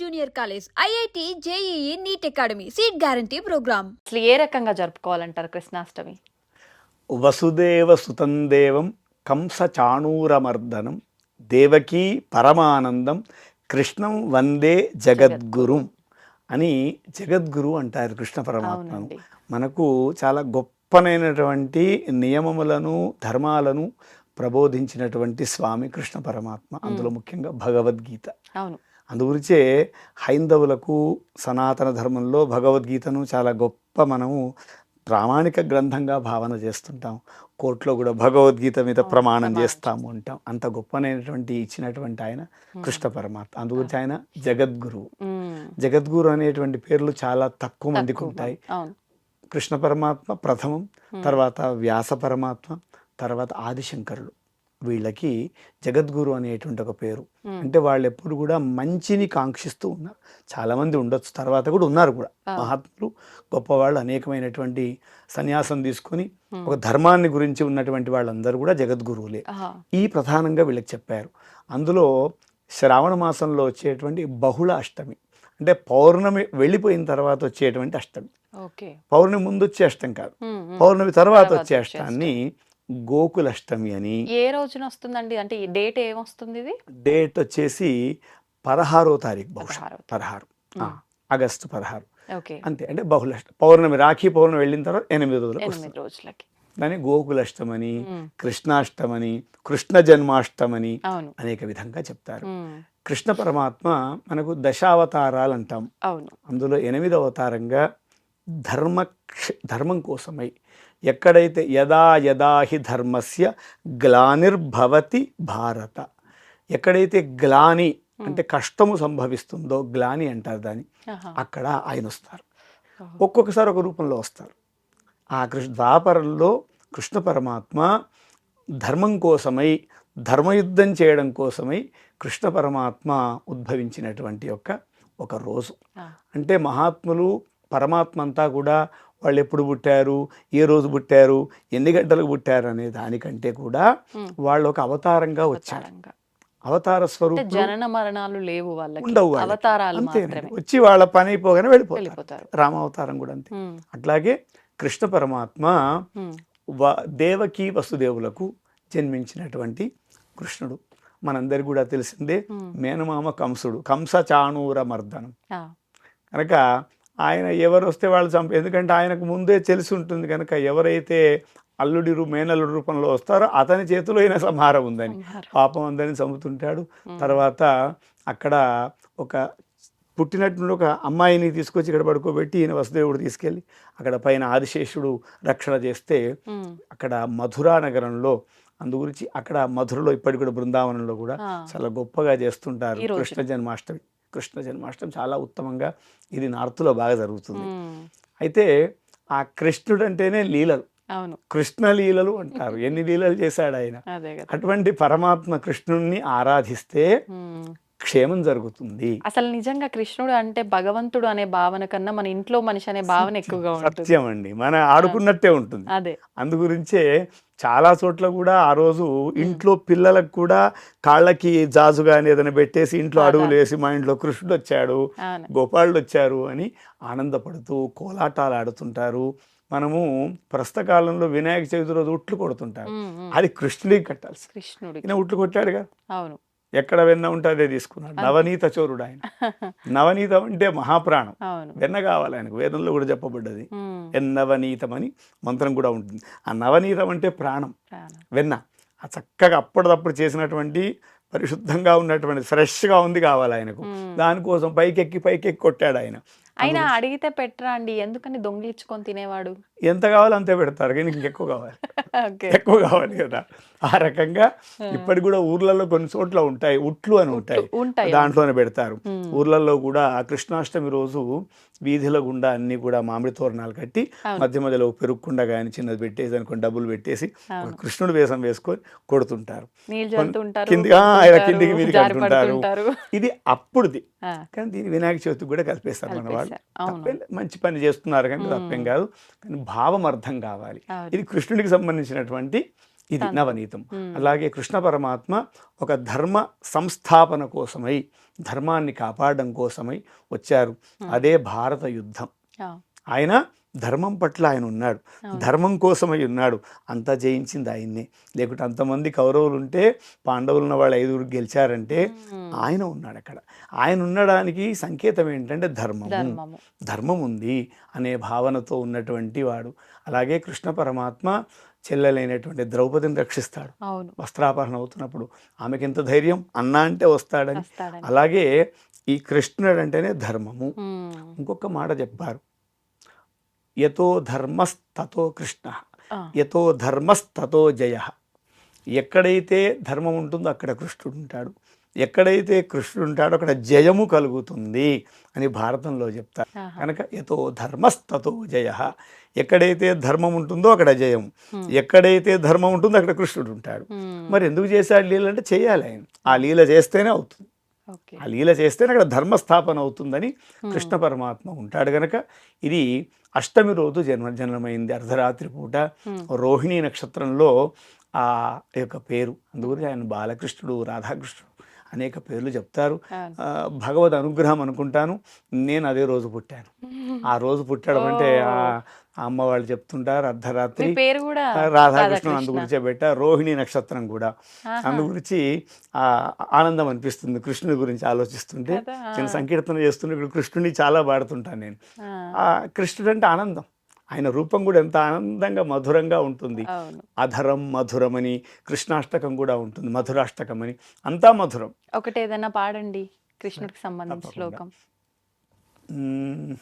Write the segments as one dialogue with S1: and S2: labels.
S1: Junior college IIT JEE NEET academy seat guarantee program.
S2: అసలు ఏ రకంగా జరుపుకోవాలంటారు కృష్ణాష్టమి?
S3: వసుదేవ సుతం దేవం కంస చాణూరమర్దనం దేవకీ పరమానందం కృష్ణం వందే జగద్గురుం అని జగద్గురు అంటారు కృష్ణ పరమాత్మను. మనకు చాలా గొప్పనైనటువంటి నియమములను ధర్మాలను ప్రబోధించినటువంటి స్వామి కృష్ణ పరమాత్మ అందులో ముఖ్యంగా భగవద్గీత.
S2: అవును.
S3: అందుగురించే హైందవులకు సనాతన ధర్మంలో భగవద్గీతను చాలా గొప్ప మనము ప్రామాణిక గ్రంథంగా భావన చేస్తుంటాం. కోర్టులో కూడా భగవద్గీత మీద ప్రమాణం చేస్తాము అంటాం. అంత గొప్పనైనటువంటి ఇచ్చినటువంటి ఆయన కృష్ణ పరమాత్మ. అందుగురించి ఆయన జగద్గురువు. జగద్గురు అనేటువంటి పేర్లు చాలా తక్కువ మందికి. ఉంటాయి. కృష్ణ పరమాత్మ ప్రథమం తర్వాత వ్యాస పరమాత్మ తర్వాత ఆదిశంకరులు. వీళ్ళకి జగద్గురు అనేటువంటి ఒక పేరు. అంటే వాళ్ళు ఎప్పుడు కూడా మంచిని కాంక్షిస్తూ ఉన్నారు చాలా మంది ఉండొచ్చు తర్వాత కూడా ఉన్నారు కూడా. మహాత్ములు గొప్పవాళ్ళు అనేకమైనటువంటి సన్యాసం తీసుకొని. ఒక ధర్మాన్ని గురించి ఉన్నటువంటి వాళ్ళందరూ కూడా జగద్గురువులే. ఈ ప్రధానంగా వీళ్ళకి చెప్పారు అందులో శ్రావణ మాసంలో వచ్చేటువంటి బహుళ అష్టమి అంటే పౌర్ణమి వెళ్ళిపోయిన తర్వాత వచ్చేటువంటి అష్టమి పౌర్ణమి ముందు వచ్చే అష్టం కాదు. పౌర్ణమి తర్వాత వచ్చే అష్టాన్ని గోకులష్టమి అని.
S2: ఏ రోజున వస్తుందండి? అంటే ఈ డేట్ ఏమొస్తుంది ఇది?
S3: డేట్ వచ్చేసి పదహారో తారీఖు బహుశా.
S2: పదహారో.
S3: పదహారు. ఆ. ఆగస్టు పదహారు.
S2: ఓకే.
S3: అంతే. అంటే బహుళష్టం పౌర్ణమి రాఖీ పౌర్ణమి వెళ్ళిన తర్వాత ఎనిమిది రోజులు
S2: ఎనిమిది రోజులకి.
S3: దాన్ని గోకులష్టమని
S2: మ్మ్.
S3: కృష్ణాష్టమని కృష్ణ జన్మాష్టమని
S2: అవును.
S3: అనేక విధంగా చెప్తారు.
S2: మ్మ్.
S3: కృష్ణ పరమాత్మ మనకు దశావతారాలు అంటాం.
S2: అవును.
S3: అందులో ఎనిమిదవ అవతారంగా ధర్మ క్ష- ధర్మం కోసమై ఎక్కడైతే యదా యదా హి ధర్మస్య గ్లానిర్భవతి భారత ఎక్కడైతే గ్లాని అంటే కష్టము సంభవిస్తుందో గ్లాని అంటారు దాన్ని. అక్కడ ఆయన వస్తారు. ఒక్కొక్కసారి ఒక రూపంలో వస్తారు ఆ కృష్ణ ద్వాపరంలో కృష్ణ పరమాత్మ ధర్మం కోసమై ధర్మయుద్ధం చేయడం కోసమై కృష్ణ పరమాత్మ ఉద్భవించినటువంటి యొక్క ఒక రోజు. అంటే మహాత్ములు పరమాత్మ అంతా కూడా వాళ్ళు ఎప్పుడు పుట్టారు? ఏ రోజు పుట్టారు? ఎన్ని గంటలకు పుట్టారు? అనే దానికంటే కూడా. వాళ్ళు ఒక అవతారంగా వచ్చారు. అవతార స్వరూపం
S2: జనన మరణాలు లేవు వాళ్ళకి.
S3: ఉండవు.
S2: అవతారాలు
S3: వచ్చి వాళ్ళ పని అయిపోగానే వెళ్ళిపోతారు. రామావతారం కూడా అంతే. అట్లాగే కృష్ణ పరమాత్మ దేవకి వసుదేవులకు జన్మించినటువంటి కృష్ణుడు. మనందరికి కూడా తెలిసిందే
S2: మ్మ్.
S3: మేనమామ కంసుడు. కంస చాణూర మర్దనం. కనుక ఆయన ఎవరు వస్తే వాళ్ళు చంప ఎందుకంటే ఆయనకు ముందే తెలిసి ఉంటుంది కనుక ఎవరైతే అల్లుడి మేనల్లుడి రూపంలో వస్తారో అతని చేతిలో ఈయన సంహారం ఉందని. పాపం అందరిని చంపుతుంటాడు. తర్వాత అక్కడ ఒక పుట్టినటువంటి ఒక అమ్మాయిని తీసుకొచ్చి ఇక్కడ పడుకోబెట్టి ఈయన వసుదేవుడు తీసుకెళ్ళి అక్కడ పైన ఆదిశేషుడు రక్షణ చేస్తే. అక్కడ మధురా నగరంలో అందు గురించి అక్కడ మధురలో ఇప్పటికి కూడా బృందావనంలో కూడా. చాలా గొప్పగా చేస్తుంటారు. కృష్ణ జన్మాష్టమి కృష్ణ జన్మాష్టమి చాలా ఉత్తమంగా ఇది నార్త్లో బాగా జరుగుతుంది. అయితే ఆ కృష్ణుడు అంటేనే లీలలు.
S2: అవును.
S3: కృష్ణ లీలలు అంటారు. ఎన్ని లీలలు చేశాడు ఆయన? అటువంటి పరమాత్మ కృష్ణుణ్ణి ఆరాధిస్తే. క్షేమం జరుగుతుంది.
S2: అసలు నిజంగా కృష్ణుడు అంటే భగవంతుడు అనే భావన కన్నా మన ఇంట్లో మనిషి అనే భావన ఎక్కువగా ఉంటుంది.
S3: సత్యం అండి మన ఆడుకున్నట్టే ఉంటుంది.
S2: అదే.
S3: అందు గురించే చాలా చోట్ల కూడా ఆ రోజు ఇంట్లో పిల్లలకు కూడా కాళ్ళకి జాజు కానీ ఏదైనా పెట్టేసి ఇంట్లో. అడుగులు వేసి మా ఇంట్లో కృష్ణుడు వచ్చాడు గోపాలుడు వచ్చారు అని ఆనందపడుతూ కోలాటాలు ఆడుతుంటారు. మనము ప్రస్తుత కాలంలో వినాయక చవితి రోజు ఉట్లు కొడుతుంటారు. అది కృష్ణుడికి కట్టాల్సి
S2: కృష్ణుడికి.
S3: ఈయన ఉట్లు కొట్టాడుగా.
S2: అవును.
S3: ఎక్కడ వెన్న ఉంటే అదే తీసుకున్నాడు. నవనీత చోరుడు ఆయన. నవనీతం అంటే మహాప్రాణం. వెన్న కావాలి ఆయనకు. వేదంలో కూడా చెప్పబడ్డది. ఎన్నవనీతం అని మంత్రం కూడా ఉంటుంది. ఆ నవనీతం అంటే ప్రాణం. వెన్న. ఆ చక్కగా అప్పటిదప్పుడు చేసినటువంటి పరిశుద్ధంగా ఉన్నటువంటి ఫ్రెష్గా ఉంది కావాలి ఆయనకు. దానికోసం పైకెక్కి పైకెక్కి కొట్టాడు ఆయన.
S2: అయినా అడిగితే పెట్టరా అండి? ఎందుకని దొంగిలించుకొని తినేవాడు?
S3: ఎంత కావాలో అంతే పెడతారు. కానీ ఇంకెక్కువ కావాలి. ఎక్కువ కావాలి కదా. ఆ రకంగా ఇప్పటికి కూడా ఊర్లలో కొన్ని చోట్ల ఉంటాయి. ఉట్లు అని ఉంటాయి. దాంట్లోనే పెడతారు. ఊర్లలో కూడా ఆ కృష్ణాష్టమి రోజు వీధిల గుండా అన్ని కూడా మామిడి తోరణాలు కట్టి. మధ్య మధ్యలో ఒక పెరుక్కుండ కానీ చిన్నది పెట్టేసి అనుకోని డబ్బులు పెట్టేసి. కృష్ణుడు వేషం వేసుకొని కొడుతుంటారు. కిందికి-.
S2: పడుతుంటారు.
S3: ఇది అప్పుడుది. కానీ దీని వినాయక చవితికి కూడా కలిపేస్తారు మన వాళ్ళు. మంచి పని చేస్తున్నారు కానీ తప్పేం కాదు. కానీ భావం అర్థం కావాలి. ఇది కృష్ణుడికి సంబంధించినటువంటి ఇది. నవనీతం. అలాగే కృష్ణ పరమాత్మ ఒక ధర్మ సంస్థాపన కోసమై ధర్మాన్ని కాపాడడం కోసమై వచ్చారు అదే భారత యుద్ధం ఆయన ధర్మం పట్ల ఆయన ఉన్నాడు. ధర్మం కోసమై ఉన్నాడు. అంతా జయించింది ఆయన్నే. లేకుంటే అంతమంది కౌరవులు ఉంటే పాండవులు ఉన్న వాళ్ళు ఐదుగురు గెలిచారంటే. ఆయన ఉన్నాడు అక్కడ. ఆయన ఉండడానికి సంకేతం ఏంటంటే ధర్మము.
S2: ధర్మము.
S3: ధర్మం ఉంది అనే భావనతో ఉన్నటువంటి వాడు. అలాగే కృష్ణ పరమాత్మ చెల్లెలైనటువంటి ద్రౌపదిని రక్షిస్తాడు. వస్త్రాపహరణ అవుతున్నప్పుడు ఆమెకి ఎంత ధైర్యం? అన్నా అంటే వస్తాడని. అలాగే ఈ కృష్ణుడు అంటేనే ధర్మము.
S2: మ్మ్.
S3: ఇంకొక మాట చెప్పారు. యతో ధర్మస్తతో కృష్ణ యతో ధర్మస్తతో జయ. ఎక్కడైతే ధర్మం ఉంటుందో అక్కడ కృష్ణుడు ఉంటాడు. ఎక్కడైతే కృష్ణుడు ఉంటాడో అక్కడ జయము కలుగుతుంది అని భారతంలో చెప్తారు. కనుక యతో ధర్మస్తతో జయ. ఎక్కడైతే ధర్మం ఉంటుందో అక్కడ జయం. ఎక్కడైతే ధర్మం ఉంటుందో అక్కడ కృష్ణుడు ఉంటాడు. మరి ఎందుకు చేశాడు లీల అంటే చేయాలి ఆయన. ఆ లీల చేస్తేనే అవుతుంది. ఆ లీల చేస్తేనే అక్కడ ధర్మస్థాపన అవుతుందని కృష్ణ పరమాత్మ ఉంటాడు గనక. ఇది అష్టమి రోజు జన్మ జన్మమైంది అర్ధరాత్రి పూట
S2: Hmm.
S3: రోహిణీ నక్షత్రంలో ఆ యొక్క పేరు అందుగురించి ఆయన బాలకృష్ణుడు రాధాకృష్ణుడు అనేక పేర్లు చెప్తారు. భగవద్ అనుగ్రహం అనుకుంటాను. నేను అదే రోజు పుట్టాను. ఆ రోజు పుట్టడం అంటే అమ్మ వాళ్ళు చెప్తుంటారు అర్ధరాత్రి రాధాకృష్ణుడు అందు
S2: రాధాకృష్ణ.
S3: గురించే పెట్టా రోహిణి నక్షత్రం కూడా. అందు గురించి ఆ ఆనందం అనిపిస్తుంది కృష్ణుడి గురించి ఆలోచిస్తుంటే? నేను సంకీర్తన చేస్తుంటే ఇప్పుడు కృష్ణుడిని చాలా పాడుతుంటాను నేను. కృష్ణుడు అంటే ఆనందం. ఆయన రూపం కూడా ఎంత ఆనందంగా మధురంగా ఉంటుంది. అధరం మధురమని కృష్ణాష్టకం కూడా ఉంటుంది. మధురాష్టకం అని అంతా మధురం.
S2: ఒకటి ఏదైనా పాడండి కృష్ణుడికి సంబంధించిన. శ్లోకం.
S3: మ్మ్.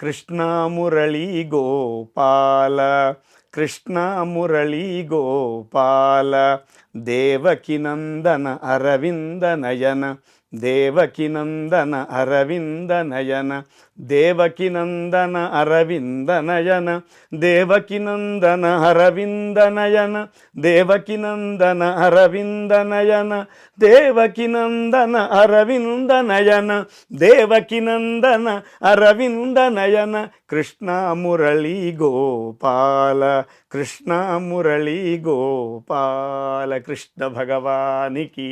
S3: కృష్ణ మురళీ గోపాల కృష్ణ మురళీ గోపాల దేవకి నందన అరవింద నయన దేవకి నందన అరవింద నయన దేవకి నందన అరవింద నయన దేవకి నందన అరవింద నయన దేవకి నందన అరవింద నయన దేవకి నందన అరవింద నయన దేవకి నందన అరవింద నయన కృష్ణ మురళీ గోపాల కృష్ణ మురళీ గోపాల కృష్ణ భగవానికి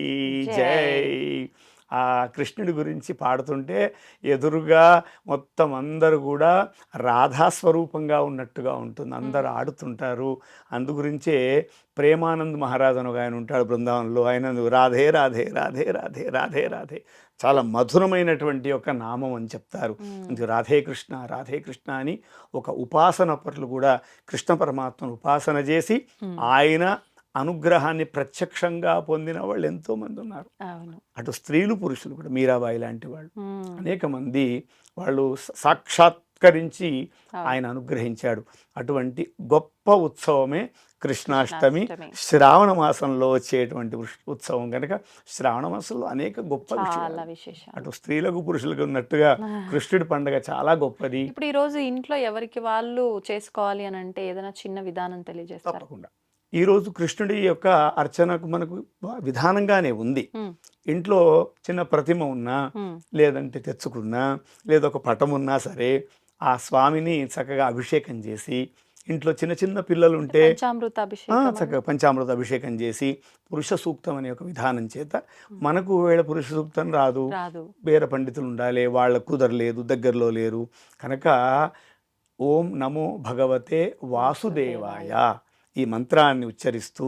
S3: జై. ఆ కృష్ణుడి గురించి పాడుతుంటే ఎదురుగా మొత్తం అందరూ కూడా రాధాస్వరూపంగా ఉన్నట్టుగా ఉంటుంది. అందరు ఆడుతుంటారు. అందు గురించే ప్రేమానంద్ మహారాజ్ అని ఒక ఆయన ఉంటాడు బృందావనంలో. ఆయన రాధే రాధే రాధే రాధే రాధే రాధే. చాలా మధురమైనటువంటి ఒక నామం అని చెప్తారు. ఇది రాధే కృష్ణ రాధే కృష్ణ అని ఒక ఉపాసన పరులు కూడా కృష్ణ పరమాత్మను ఉపాసన చేసి ఆయన అనుగ్రహాన్ని ప్రత్యక్షంగా పొందిన వాళ్ళు ఎంతో మంది ఉన్నారు అటు స్త్రీలు పురుషులు కూడా మీరాబాయి లాంటి వాళ్ళు. అనేక మంది వాళ్ళు సాక్షాత్కరించి. ఆయన అనుగ్రహించాడు. అటువంటి గొప్ప ఉత్సవమే కృష్ణాష్టమి. శ్రావణ మాసంలో వచ్చేటువంటి ఉత్సవం కనుక శ్రావణ మాసంలో అనేక గొప్ప అటు స్త్రీలకు పురుషులకు ఉన్నట్టుగా కృష్ణుడి పండుగ చాలా గొప్పది.
S2: ఇప్పుడు ఈ రోజు ఇంట్లో ఎవరికి వాళ్ళు చేసుకోవాలి అని అంటే ఏదైనా చిన్న విధానం తెలియజేస్తారు?
S3: తప్పకుండా. ఈరోజు కృష్ణుడి యొక్క అర్చనకు మనకు విధానంగానే ఉంది. ఇంట్లో చిన్న ప్రతిమ ఉన్నా. లేదంటే తెచ్చుకున్నా లేదా ఒక పటం ఉన్నా సరే ఆ స్వామిని చక్కగా అభిషేకం చేసి ఇంట్లో చిన్న చిన్న పిల్లలు ఉంటే
S2: పంచామృత
S3: ఆ,
S2: అభిషేకం
S3: చక్కగా పంచామృత అభిషేకం చేసి పురుష సూక్తం అనే ఒక విధానం చేత మనకు వేళ పురుష సూక్తం రాదు.
S2: రాదు.
S3: వేరే పండితులు ఉండాలి వాళ్ళ కుదరలేదు దగ్గరలో లేరు. కనుక ఓం నమో భగవతే వాసుదేవాయ. ఈ మంత్రాన్ని ఉచ్చరిస్తూ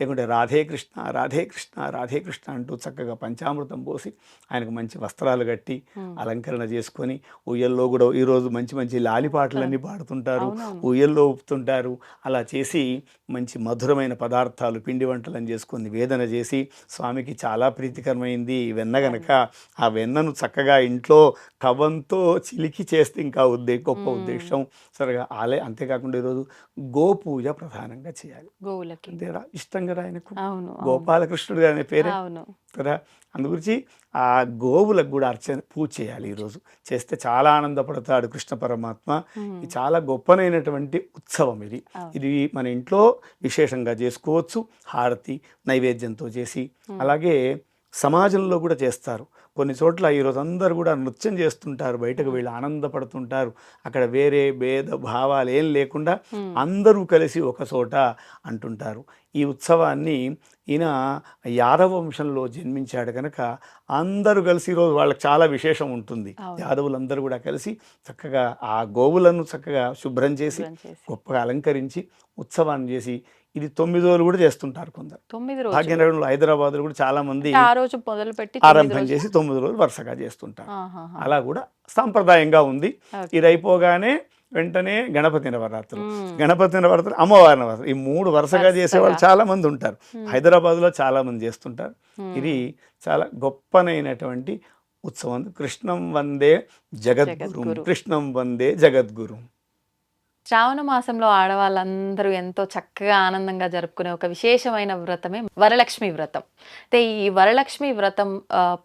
S3: లేకుంటే రాధే కృష్ణ రాధే కృష్ణ రాధే కృష్ణ అంటూ చక్కగా పంచామృతం పోసి ఆయనకు మంచి వస్త్రాలు కట్టి అలంకరణ చేసుకొని ఉయ్యల్లో కూడా ఈరోజు మంచి మంచి లాలి పాటలన్నీ పాడుతుంటారు. ఉయ్యల్లో ఊపుతుంటారు అలా చేసి మంచి మధురమైన పదార్థాలు పిండి వంటలను చేసుకొని నివేదన చేసి స్వామికి చాలా ప్రీతికరమైంది. వెన్న గనక ఆ వెన్నను చక్కగా ఇంట్లో కవంతో చిలికి చేస్తే ఇంకా ఉద్దే గొప్ప ఉద్దేశం. సరిగా ఆలయ అంతేకాకుండా ఈరోజు గోపూజ ప్రధానంగా చేయాలి.
S2: గోవులకి.
S3: అంతేరా? ఇష్టం కదా ఆయనకు. గోపాలకృష్ణుడు అనే పేరే. కదా? అందు గురించి ఆ గోవులకు కూడా అర్చన పూజ చేయాలి ఈరోజు. చేస్తే చాలా ఆనందపడతాడు కృష్ణ పరమాత్మ. ఇది చాలా గొప్పనైనటువంటి ఉత్సవం ఇది. ఇది మన ఇంట్లో విశేషంగా చేసుకోవచ్చు. హారతి నైవేద్యంతో చేసి. అలాగే సమాజంలో కూడా చేస్తారు. కొన్ని చోట్ల ఈరోజు అందరూ కూడా నృత్యం చేస్తుంటారు బయటకు వెళ్ళి ఆనందపడుతుంటారు అక్కడ వేరే భేద భావాలు ఏం లేకుండా. అందరూ కలిసి ఒక చోట అంటుంటారు ఈ ఉత్సవాన్ని ఈయన యాదవ వంశంలో జన్మించాడు కనుక అందరూ కలిసి ఈరోజు వాళ్ళకి చాలా విశేషం ఉంటుంది. యాదవులందరూ కూడా కలిసి చక్కగా ఆ గోవులను చక్కగా శుభ్రం చేసి. గొప్పగా అలంకరించి ఉత్సవాన్ని చేసి ఇది తొమ్మిది రోజులు కూడా చేస్తుంటారు కొందరు
S2: తొమ్మిది రోజులు
S3: భాగ్యనగరంలో హైదరాబాద్లో కూడా చాలా మంది
S2: అంటే ఆ రోజు మొదలు పెట్టి తొమ్మిది
S3: ఆరంభం. చేసి తొమ్మిది రోజులు వరుసగా చేస్తుంటారు. అలా కూడా సాంప్రదాయంగా ఉంది. ఇది అయిపోగానే వెంటనే గణపతి నవరాత్రులు. గణపతి నవరాత్రులు అమ్మవారి నవరాత్రులు ఈ మూడు వరుసగా చేసేవాళ్ళు. చాలా మంది ఉంటారు హైదరాబాద్లో చాలా మంది చేస్తుంటారు. ఇది చాలా గొప్పనైనటువంటి ఉత్సవం కృష్ణం వందే జగద్గురు. కృష్ణం వందే జగద్గురు
S2: శ్రావణ మాసంలో ఆడవాళ్ళందరూ ఎంతో చక్కగా ఆనందంగా జరుపుకునే ఒక విశేషమైన వ్రతమే వరలక్ష్మి వ్రతం. అయితే ఈ వరలక్ష్మి వ్రతం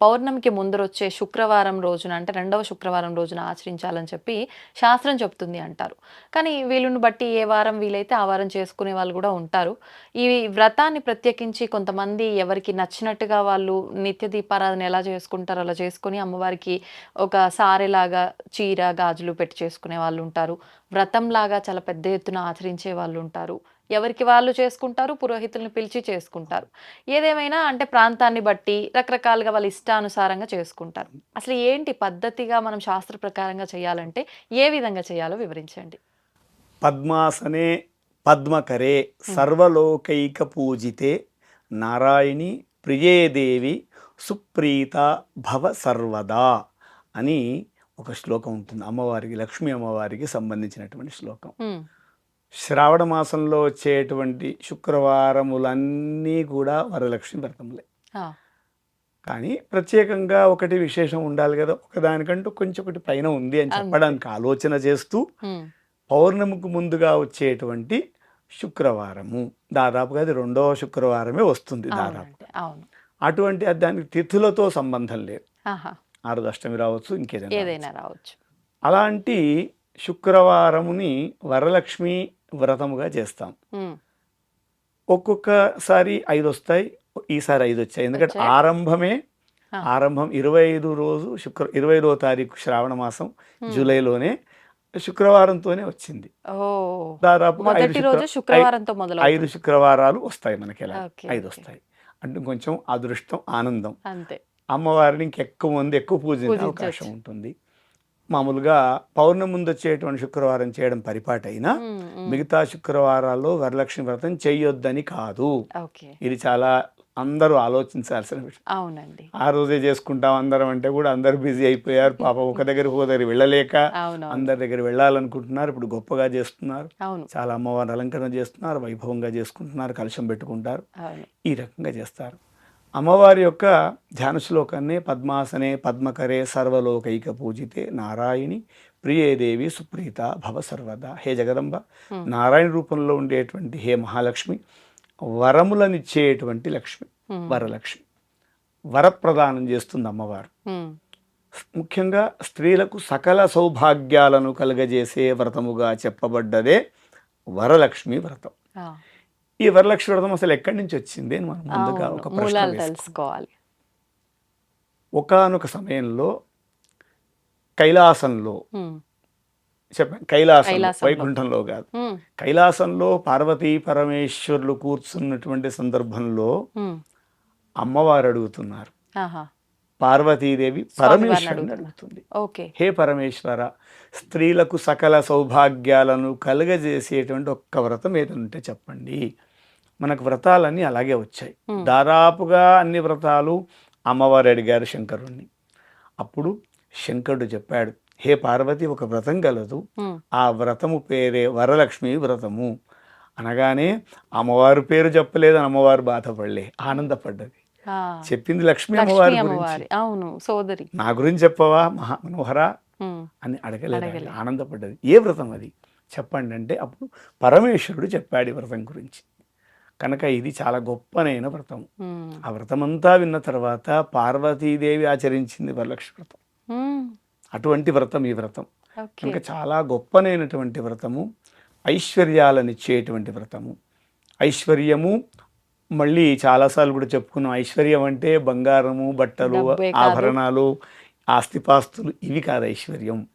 S2: పౌర్ణమికి ముందు వచ్చే శుక్రవారం రోజున అంటే రెండవ శుక్రవారం రోజున ఆచరించాలని చెప్పి శాస్త్రం చెప్తుంది అంటారు. కానీ వీళ్ళని బట్టి ఏ వారం వీలైతే ఆ వారం చేసుకునే వాళ్ళు కూడా ఉంటారు. ఈ వ్రతాన్ని ప్రత్యేకించి కొంతమంది ఎవరికి నచ్చినట్టుగా వాళ్ళు నిత్య దీపారాధన ఎలా చేసుకుంటారో అలా చేసుకుని అమ్మవారికి ఒక సారెలాగా చీర గాజులు పెట్టి చేసుకునే వాళ్ళు ఉంటారు. వ్రతంలాగా చాలా పెద్ద ఎత్తున ఆచరించే వాళ్ళు ఉంటారు. ఎవరికి వాళ్ళు చేసుకుంటారు పురోహితుల్ని పిలిచి చేసుకుంటారు. ఏదేమైనా అంటే ప్రాంతాన్ని బట్టి రకరకాలుగా వాళ్ళ ఇష్టానుసారంగా చేసుకుంటారు. అసలు ఏంటి పద్ధతిగా మనం శాస్త్ర ప్రకారంగా చేయాలంటే ఏ విధంగా చేయాలో వివరించండి.
S3: పద్మాసనే పద్మకరే సర్వలోకైక పూజితే నారాయణి ప్రియేదేవి సుప్రీత భవ సర్వదా అని ఒక శ్లోకం ఉంటుంది. అమ్మవారికి లక్ష్మీ అమ్మవారికి సంబంధించినటువంటి శ్లోకం. శ్రావణ మాసంలో వచ్చేటువంటి శుక్రవారములన్నీ కూడా వరలక్ష్మి వ్రతములే. కానీ ప్రత్యేకంగా ఒకటి విశేషం ఉండాలి కదా. ఒకదానికంటూ కొంచెం ఒకటి పైన ఉంది అని. చెప్పడానికి ఆలోచన చేస్తూ పౌర్ణమికి ముందుగా వచ్చేటువంటి శుక్రవారము. దాదాపుగా అది రెండవ శుక్రవారమే వస్తుంది దాదాపు అటువంటి అది దానికి తిథులతో సంబంధం లేదు. అష్టమి రావచ్చు ఇంకేదైనా
S2: ఏదైనా
S3: రావచ్చు. అలాంటి శుక్రవారముని వరలక్ష్మి వ్రతముగా చేస్తాం. ఒక్కొక్కసారి ఐదు వస్తాయి ఈసారి ఐదు వచ్చాయి. ఎందుకంటే. ఆరంభమే. ఆరంభం ఇరవై ఐదు రోజు శుక్ర ఇరవై ఐదో తారీఖు శ్రావణ మాసం. జూలైలోనే శుక్రవారంతోనే వచ్చింది. దాదాపు ఐదు శుక్రవారాలు వస్తాయి మనకి
S2: ఓకే,
S3: ఐదు. వస్తాయి అంటే కొంచెం అదృష్టం ఆనందం.
S2: అంతే.
S3: అమ్మవారిని ఇంకెక్కువ మంది ఎక్కువ పూజించే. అవకాశం ఉంటుంది. మామూలుగా పౌర్ణమి ముందు వచ్చేటువంటి శుక్రవారం చేయడం పరిపాటైనా మిగతా శుక్రవారాల్లో వరలక్ష్మి వ్రతం చేయొద్దని కాదు. ఇది చాలా అందరూ ఆలోచించాల్సిన విషయం.
S2: అవునండి.
S3: ఆ రోజే చేసుకుంటాం అందరం అంటే కూడా అందరు బిజీ అయిపోయారు. పాప ఒక దగ్గర ఒక దగ్గర వెళ్ళలేక అందరి దగ్గర వెళ్ళాలనుకుంటున్నారు. ఇప్పుడు గొప్పగా చేస్తున్నారు. చాలా అమ్మవారిని అలంకరణ చేస్తున్నారు. వైభవంగా చేసుకుంటున్నారు. కలశం పెట్టుకుంటారు. ఈ రకంగా చేస్తారు. అమ్మవారి యొక్క ధ్యాన శ్లోకాన్ని పద్మాసనే పద్మకరే సర్వలోకైక పూజితే నారాయణి ప్రియేదేవి సుప్రీత భవ సర్వదా. హే జగదంబ. నారాయణ రూపంలో ఉండేటువంటి హే మహాలక్ష్మి వరములనిచ్చేటువంటి లక్ష్మి వరలక్ష్మి. వరప్రదానం చేస్తుంది అమ్మవారు. ముఖ్యంగా స్త్రీలకు సకల సౌభాగ్యాలను కలుగజేసే వ్రతముగా చెప్పబడ్డదే వరలక్ష్మి వ్రతం. ఈ వరలక్ష్మి వ్రతం అసలు ఎక్కడి నుంచి వచ్చింది అని మనం ముందుగా ఒక ప్రశ్న.
S2: తెలుసుకోవాలి.
S3: ఒకానొక సమయంలో కైలాసంలో
S2: ఉమ్,
S3: చెప్పండి కైలాసం. వైకుంఠంలో కాదు. కైలాసంలో పార్వతీ పరమేశ్వరులు కూర్చున్నటువంటి సందర్భంలో అమ్మవారు అడుగుతున్నారు. పార్వతీదేవి పరమేశ్వరుని. అడుగుతుంది. హే పరమేశ్వర స్త్రీలకు సకల సౌభాగ్యాలను కలుగజేసేటువంటి ఒక్క వ్రతం ఏదైనా ఉంటే చెప్పండి. మనకు వ్రతాలన్నీ అలాగే వచ్చాయి. దాదాపుగా అన్ని వ్రతాలు అమ్మవారు అడిగారు శంకరుణ్ణి. అప్పుడు శంకరుడు చెప్పాడు హే పార్వతి ఒక వ్రతం కలదు ఆ వ్రతము పేరే వరలక్ష్మి వ్రతము. అనగానే అమ్మవారి పేరు చెప్పలేదని అమ్మవారు బాధపడలే ఆనందపడ్డది. చెప్పింది లక్ష్మీ అమ్మవారి గురించి.
S2: అవును సోదరి.
S3: నా గురించి చెప్పవా మహా మనోహరా అని అడగలేదు. ఆనందపడ్డది. ఏ వ్రతం అది? చెప్పండి అంటే అప్పుడు పరమేశ్వరుడు చెప్పాడు ఈ వ్రతం గురించి. కనుక ఇది చాలా గొప్పనైన వ్రతం. ఆ వ్రతమంతా విన్న తర్వాత పార్వతీదేవి ఆచరించింది వరలక్ష్మి వ్రతం. అటువంటి వ్రతం ఈ వ్రతం. కనుక చాలా గొప్పనైనటువంటి వ్రతము ఐశ్వర్యాలనిచ్చేటువంటి వ్రతము. ఐశ్వర్యము మళ్ళీ చాలాసార్లు కూడా చెప్పుకున్నాం ఐశ్వర్యం అంటే బంగారము బట్టలు. ఆభరణాలు ఆస్తిపాస్తులు ఇవి కాదు ఐశ్వర్యం.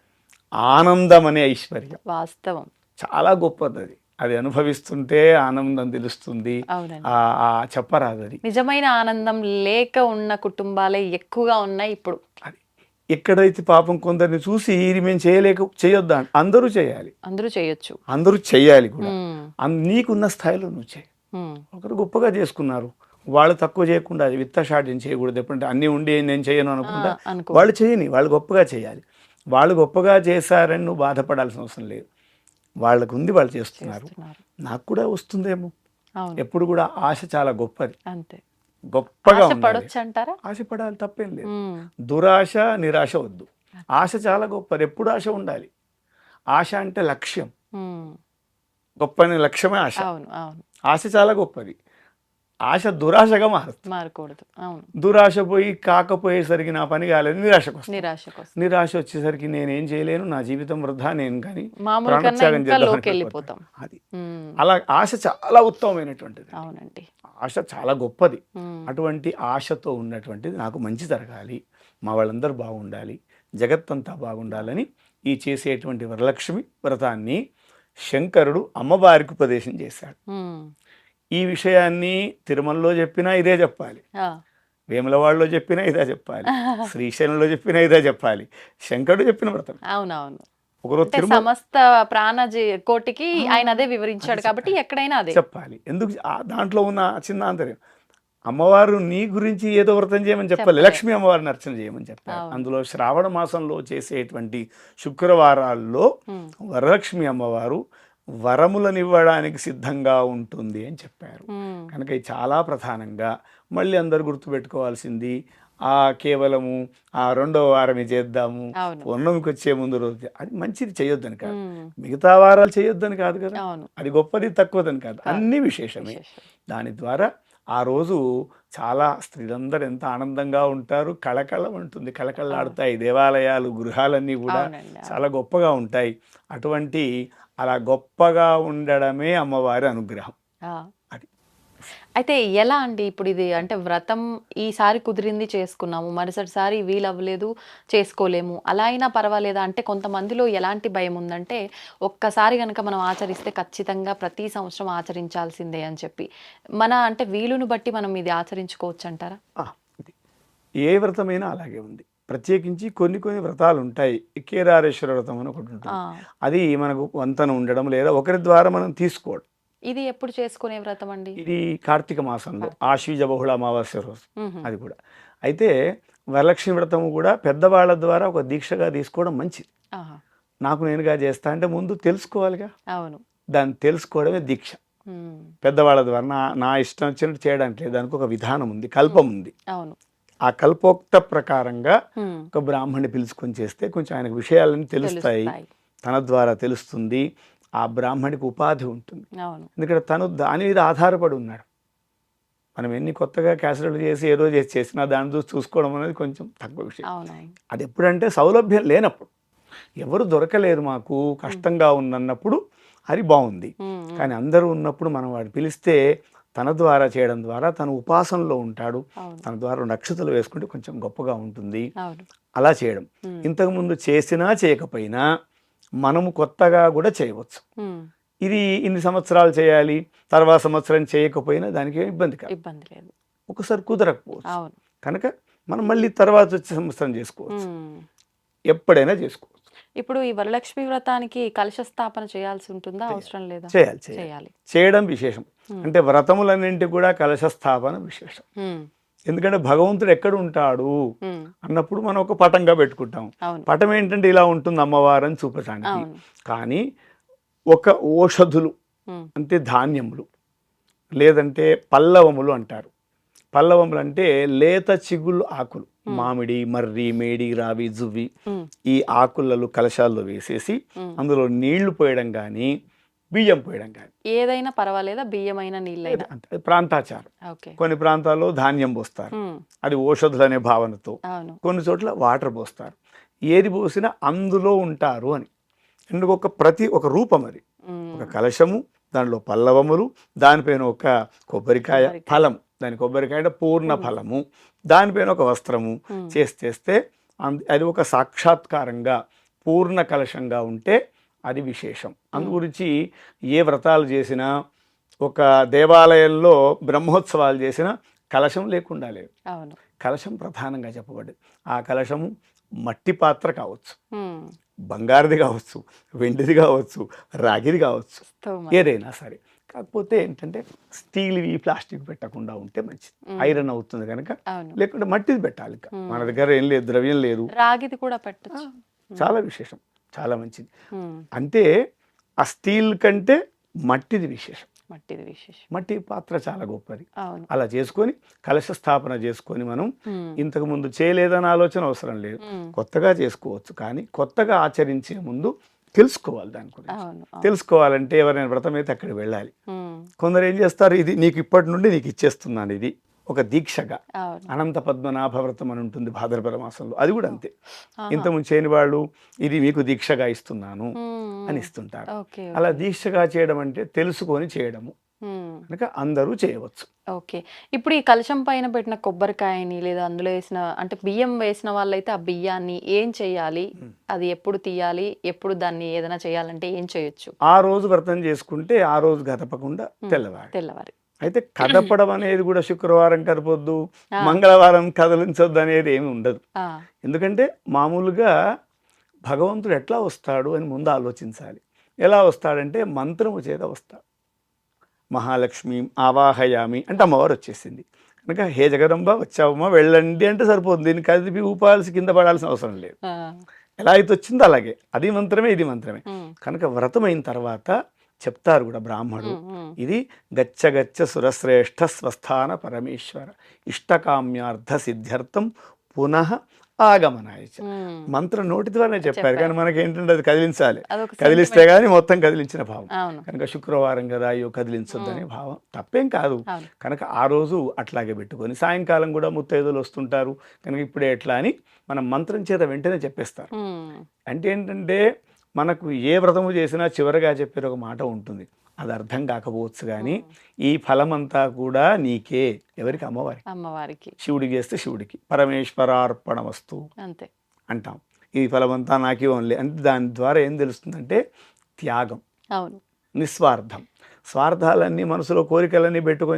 S3: ఆనందం అనే ఐశ్వర్యం.
S2: వాస్తవం.
S3: చాలా గొప్పది అది. అది అనుభవిస్తుంటే ఆనందం తెలుస్తుంది.
S2: అవునండి.
S3: ఆ ఆ చెప్పరాదు అది.
S2: నిజమైన ఆనందం లేక ఉన్న కుటుంబాలే ఎక్కువగా ఉన్నాయి ఇప్పుడు.
S3: అది ఎక్కడైతే పాపం కొందరిని చూసి ఇది మేము చేయలేక చేయొద్దా అందరూ చేయాలి.
S2: అందరూ చేయొచ్చు.
S3: అందరూ చేయాలి కూడా. నీకున్న స్థాయిలో నువ్వు చేయి. ఒకరు గొప్పగా చేసుకున్నారు. వాళ్ళు తక్కువ చేయకుండా అది విత్తషాడ్యం చేయకూడదు. ఎప్పుడంటే అన్నీ ఉండి నేను చేయను అనుకుంటా వాళ్ళు చేయని వాళ్ళు గొప్పగా చేయాలి. వాళ్ళు గొప్పగా చేశారని నువ్వు బాధపడాల్సిన అవసరం లేదు. వాళ్ళకు ఉంది వాళ్ళు చేస్తున్నారు. నాకు కూడా వస్తుందేమో. ఎప్పుడు కూడా ఆశ చాలా గొప్పది.
S2: అంతే.
S3: గొప్పగా ఆశపడాలి తప్పేం లేదు. దురాశ నిరాశ వద్దు. ఆశ చాలా గొప్పది. ఎప్పుడు ఆశ ఉండాలి? ఆశ అంటే లక్ష్యం.
S2: ఉమ్,
S3: గొప్పని లక్ష్యమే ఆశ. ఆశ చాలా గొప్పది. ఆశ దురాశగా మారుతుంది.
S2: మారకూడదు. అవును.
S3: దురాశ పోయి కాకపోయేసరికి నా పని కాలేదు నిరాశకు. నిరాశ వచ్చేసరికి నేనేం చేయలేను నా జీవితం వృధా నేను కానీ
S2: వెళ్ళిపోతాం.
S3: అది. అలా ఆశ చాలా ఉత్తమమైనటువంటిది.
S2: అవునండి.
S3: ఆశ చాలా గొప్పది. అటువంటి ఆశతో ఉన్నటువంటిది నాకు మంచి జరగాలి మా వాళ్ళందరూ బాగుండాలి జగత్తంతా బాగుండాలని ఈ చేసేటువంటి వరలక్ష్మి వ్రతాన్ని శంకరుడు అమ్మవారికి ఉపదేశం చేశాడు. ఈ విషయాన్ని తిరుమలలో చెప్పినా ఇదే చెప్పాలి. వేములవాడలో చెప్పినా ఇదే చెప్పాలి. శ్రీశైలంలో చెప్పినా ఇదే చెప్పాలి. శంకరుడు చెప్పిన వ్రతం.
S2: అవునవును. సమస్త ప్రాణ కోటికి ఆయన అదే వివరించాడు కాబట్టి ఎక్కడైనా అదే.
S3: చెప్పాలి. ఎందుకు దాంట్లో ఉన్న చిన్న ఆంతర్యం? అమ్మవారు నీ గురించి ఏదో వ్రతం చేయమని చెప్పాలి. లక్ష్మీ అమ్మవారిని అర్చన చేయమని చెప్పాలి. అందులో శ్రావణ మాసంలో చేసేటువంటి శుక్రవారాల్లో వరలక్ష్మి అమ్మవారు వరములనివ్వడానికి సిద్ధంగా ఉంటుంది అని చెప్పారు. కనుక ఇది చాలా ప్రధానంగా మళ్ళీ అందరు గుర్తుపెట్టుకోవాల్సింది ఆ కేవలము ఆ రెండవ వారమే చేద్దాము పూర్ణమికి వచ్చే ముందు రోజు అది మంచిది చేయొద్దని కాదు. మిగతా వారాలు చేయొద్దని కాదు కదా. అది గొప్పది తక్కువదని కాదు. అన్ని విశేషమే.
S2: విశేషం.
S3: దాని ద్వారా ఆ రోజు చాలా స్త్రీలందరూ ఎంత ఆనందంగా ఉంటారు. కళకళ ఉంటుంది. కళకళలాడుతాయి దేవాలయాలు గృహాలన్నీ కూడా. చాలా గొప్పగా ఉంటాయి. అటువంటి అలా గొప్పగా ఉండడమే అమ్మవారి అనుగ్రహం. అది.
S2: అయితే ఎలా అండి ఇప్పుడు ఇది? అంటే వ్రతం ఈసారి కుదిరింది చేసుకున్నాము మరుసటిసారి వీలు అవ్వలేదు చేసుకోలేము. అలా అయినా పర్వాలేదా? అంటే కొంతమందిలో ఎలాంటి భయం ఉందంటే ఒక్కసారి కనుక మనం ఆచరిస్తే ఖచ్చితంగా ప్రతి సంవత్సరం ఆచరించాల్సిందే అని చెప్పి. మన అంటే వీలును బట్టి మనం ఇది ఆచరించుకోవచ్చు అంటారా.
S3: ఏ వ్రతమైనా అలాగే ఉంది. ప్రత్యేకించి కొన్ని కొన్ని వ్రతాలు ఉంటాయి కేదారేశ్వర వ్రతం అని ఒకటి ఉంటుంది. అది మనకు వంతన ఉండడం లేదా ఒకరి ద్వారా మనం తీసుకోవడం.
S2: ఇది ఎప్పుడు చేసుకునే వ్రతం అండి?
S3: ఇది కార్తీక మాసంలో ఆశ్వీజ బహుళ అమావాస్య రోజు. అది కూడా. అయితే వరలక్ష్మి వ్రతం కూడా పెద్దవాళ్ళ ద్వారా ఒక దీక్షగా తీసుకోవడం మంచిది. నాకు నేనుగా చేస్తా అంటే ముందు తెలుసుకోవాలిగా.
S2: అవును.
S3: దాన్ని తెలుసుకోవడమే దీక్ష. పెద్దవాళ్ళ ద్వారా నా నా ఇష్టం వచ్చినట్టు చేయడానికి దానికి ఒక విధానం ఉంది కల్పం ఉంది.
S2: అవును.
S3: ఆ కల్పోక్త ప్రకారంగా ఒక బ్రాహ్మణ్ణి పిలుచుకొని చేస్తే కొంచెం ఆయనకు విషయాలన్నీ తెలుస్తాయి. తన ద్వారా తెలుస్తుంది. ఆ బ్రాహ్మణికి ఉపాధి ఉంటుంది. ఎందుకంటే తను దాని మీద ఆధారపడి ఉన్నాడు. మనం ఎన్ని కొత్తగా క్యాసెట్లు చేసి ఏదో చేసి చేసినా దాన్ని చూసి చూసుకోవడం అనేది కొంచెం తక్కువ విషయం. అది ఎప్పుడంటే సౌలభ్యం లేనప్పుడు. ఎవరు దొరకలేరు మాకు కష్టంగా ఉందన్నప్పుడు అది బాగుంది. కానీ అందరూ ఉన్నప్పుడు మనం వాడు పిలిస్తే తన ద్వారా చేయడం ద్వారా తను ఉపాసనలో ఉంటాడు. తన ద్వారా నక్షత్రాలు వేసుకుంటే కొంచెం గొప్పగా ఉంటుంది. అలా చేయడం. ఇంతకుముందు చేసినా చేయకపోయినా మనము కొత్తగా కూడా చేయవచ్చు. ఇది ఇన్ని సంవత్సరాలు చేయాలి తర్వాత సంవత్సరం చేయకపోయినా దానికి ఇబ్బంది కాదు.
S2: ఇబ్బంది లేదు.
S3: ఒకసారి కుదరకపోవచ్చు. కనుక మనం మళ్ళీ తర్వాత వచ్చే సంవత్సరం చేసుకోవచ్చు. ఎప్పుడైనా చేసుకోవచ్చు.
S2: ఇప్పుడు ఈ వరలక్ష్మి వ్రతానికి కలశ స్థాపన చేయాల్సి ఉంటుందా? అవసరం లేదా?
S3: చేయాలి చేయాలి. చేయడం విశేషం. అంటే వ్రతములన్నింటి కూడా కలశ స్థాపన విశేషం ఎందుకంటే భగవంతుడు ఎక్కడ ఉంటాడు? అన్నప్పుడు మనం ఒక పటంగా పెట్టుకుంటాం. పటం ఏంటంటే ఇలా ఉంటుంది అమ్మవారని చూపటానికి.
S2: అవును.
S3: కానీ ఒక ఓషధులు అంటే ధాన్యములు లేదంటే పల్లవములు అంటారు. పల్లవములు అంటే లేత చిగుళ్ళు ఆకులు. మామిడి మర్రి మేడి రావి జువ్వి ఈ ఆకులలో కలశాల్లో వేసేసి. అందులో నీళ్ళు పోయడం కానీ బియ్యం పోయడం కానీ
S2: ఏదైనా పర్వాలేదా? బియ్యమైన నీళ్ళైనా?
S3: ప్రాంతాచారం. కొన్ని ప్రాంతాల్లో ధాన్యం పోస్తారు. అది ఓషధులు అనే భావనతో కొన్ని చోట్ల వాటర్ పోస్తారు. ఏది పోసినా అందులో ఉంటారు అని. ఎందుకు? ఒక ప్రతి ఒక రూపం అది. ఒక కలశము దానిలో పల్లవములు దానిపైన ఒక కొబ్బరికాయ. ఫలం. దాని కొబ్బరికాయ పూర్ణ ఫలము. దానిపైన ఒక వస్త్రము. చేసి చేస్తే అంద- ఒక సాక్షాత్కారంగా పూర్ణ కలశంగా ఉంటే అది విశేషం. అందు గురించి ఏ వ్రతాలు చేసినా ఒక దేవాలయంలో బ్రహ్మోత్సవాలు చేసినా కలశం లేకుండా లేదు. కలశం ప్రధానంగా చెప్పబడ్డది. ఆ కలశము మట్టి పాత్ర కావచ్చు. బంగారుది కావచ్చు వెండిది కావచ్చు రాగిది కావచ్చు. ఏదైనా సరే. కాకపోతే ఏంటంటే స్టీల్వి ప్లాస్టిక్ పెట్టకుండా ఉంటే మంచిది. ఐరన్ అవుతుంది కనుక లేకుంటే మట్టిది పెట్టాలి. మన దగ్గర ఏం లేదు ద్రవ్యం లేదు.
S2: రాగిది కూడా పెట్టచ్చు.
S3: చాలా విశేషం. చాలా మంచిది. అంటే ఆ స్టీల్ కంటే మట్టిది విశేషం.
S2: మట్టిది విశేషం.
S3: మట్టి పాత్ర చాలా గొప్పది. అలా చేసుకొని కలశ స్థాపన చేసుకొని మనం. ఇంతకు ముందు చేయలేదన్న ఆలోచన అవసరం లేదు. కొత్తగా చేసుకోవచ్చు. కానీ కొత్తగా ఆచరించే ముందు తెలుసుకోవాలి దాని గురించి. తెలుసుకోవాలంటే ఎవరైనా వ్రతం అయితే అక్కడికి వెళ్ళాలి. కొందరు ఏం చేస్తారు? ఇది నీకు ఇప్పటి నుండి నీకు ఇచ్చేస్తున్నాను ఇది. ఒక దీక్షగా. అనంత పద్మనాభ వ్రతం అని ఉంటుంది భాద్రపద మాసంలో. అది కూడా అంతే. ఇంతకుముందు చేయని వాళ్ళు ఇది మీకు దీక్షగా ఇస్తున్నాను. అని ఇస్తుంటారు. అలా దీక్షగా చేయడం అంటే తెలుసుకొని చేయడము. కనుక అందరూ చేయవచ్చు.
S2: ఓకే. ఇప్పుడు ఈ కలశం పైన పెట్టిన కొబ్బరికాయని లేదా అందులో వేసిన అంటే బియ్యం వేసిన వాళ్ళైతే ఆ బియ్యాన్ని ఏం చేయాలి? అది ఎప్పుడు తీయాలి? ఎప్పుడు దాన్ని ఏదైనా చేయాలంటే ఏం చేయొచ్చు?
S3: ఆ రోజు వ్రతం చేసుకుంటే ఆ రోజు గడపకుండా తెల్లవారు.
S2: తెల్లవారి.
S3: అయితే కదపడం అనేది కూడా శుక్రవారం కదపొద్దు. మంగళవారం కదిలించొద్దు అనేది ఏమి ఉండదు. ఎందుకంటే మామూలుగా భగవంతుడు ఎట్లా వస్తాడు అని ముందు ఆలోచించాలి. ఎలా వస్తాడంటే మంత్రము చేత వస్తాడు మహాలక్ష్మి ఆవాహయామి అంటే అమ్మవారు వచ్చేసింది. కనుక హే జగదంబ వచ్చావమ్మా వెళ్ళండి అంటే సరిపోతుంది. దీన్ని కదిపి ఊపాల్సి కింద పడాల్సిన అవసరం లేదు. ఎలా అయితే వచ్చిందో అలాగే. అది మంత్రమే ఇది మంత్రమే. కనుక వ్రతమైన తర్వాత చెప్తారు కూడా
S2: ఉమ్.
S3: ఇది గచ్చ గచ్చ సురశ్రేష్ఠ స్వస్థాన పరమేశ్వర. ఇష్టకామ్యార్థ సిద్ధ్యర్థం పునః ఆగమనాయ. మంత్రం నోటి ద్వారానే చెప్పారు.
S2: చెప్పారు.
S3: కానీ మనకి ఏంటంటే అది కదిలించాలి. కదిలిస్తే. కానీ మొత్తం కదిలించిన భావం. కనుక శుక్రవారం కదా అయ్యో కదిలించొద్దనే భావం. తప్పేం కాదు. కనుక ఆ రోజు అట్లాగే పెట్టుకొని సాయంకాలం కూడా ముత్తైదులు వస్తుంటారు. కనుక ఇప్పుడే ఎట్లా అని మనం మంత్రం చేత వెంటనే చెప్పేస్తారు. అంటే ఏంటంటే మనకు ఏ వ్రతము చేసినా చివరగా చెప్పే ఒక మాట ఉంటుంది. అది అర్థం కాకపోవచ్చు కానీ ఈ ఫలమంతా కూడా నీకే ఎవరికి? అమ్మవారి
S2: అమ్మవారికి.
S3: శివుడికి చేస్తే శివుడికి. పరమేశ్వరార్పణ వస్తువు
S2: అంతే.
S3: అంటాం. ఈ ఫలమంతా నాకే ఓన్లీ. అంటే దాని ద్వారా ఏం తెలుస్తుందంటే త్యాగం.
S2: అవును.
S3: నిస్వార్థం. స్వార్థాలన్నీ మనసులో కోరికలన్నీ పెట్టుకొని